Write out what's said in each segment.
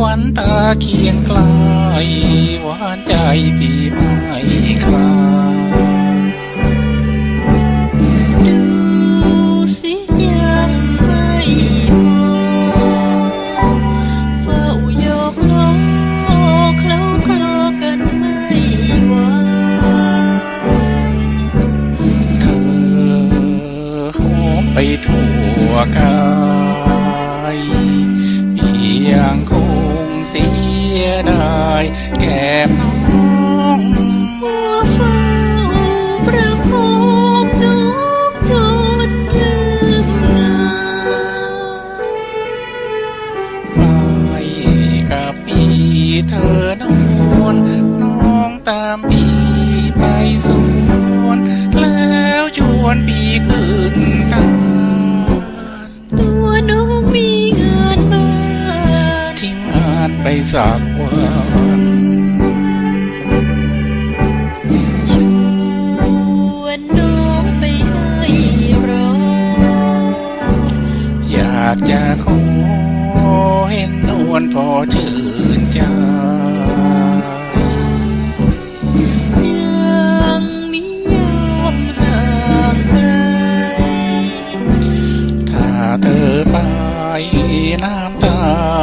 ขวันตาเคียงไกลหวานใจปีใหม่คลา เธอนอนน้องตามพี่ไปสวนแล้วชวนพี่ขึ้นตานตัวน้องมีงานบ้านทิ้งงานไปสักวันชวนน้องไปให้รออยากจะขอเห็นนวลพอชื่นใจ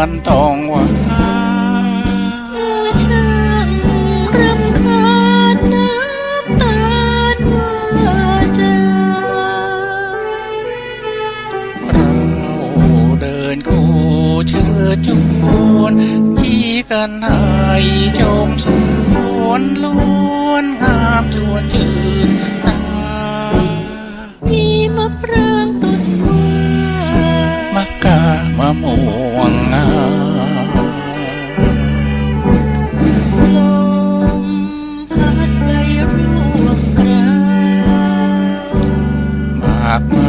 าลต้องหวานช่างรำคาญน้ำตาลว่าจะเราเดินคู่เชิดจุนชี้กันให้ชมสวนล้วนงามชวนชื่น ห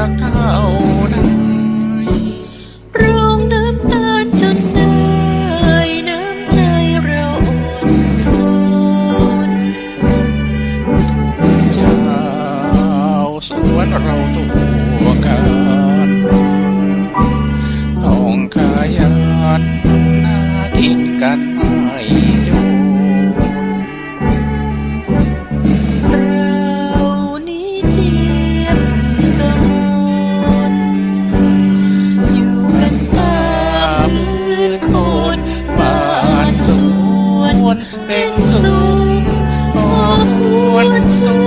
าลหวาเกินสักเท่าใด 我听。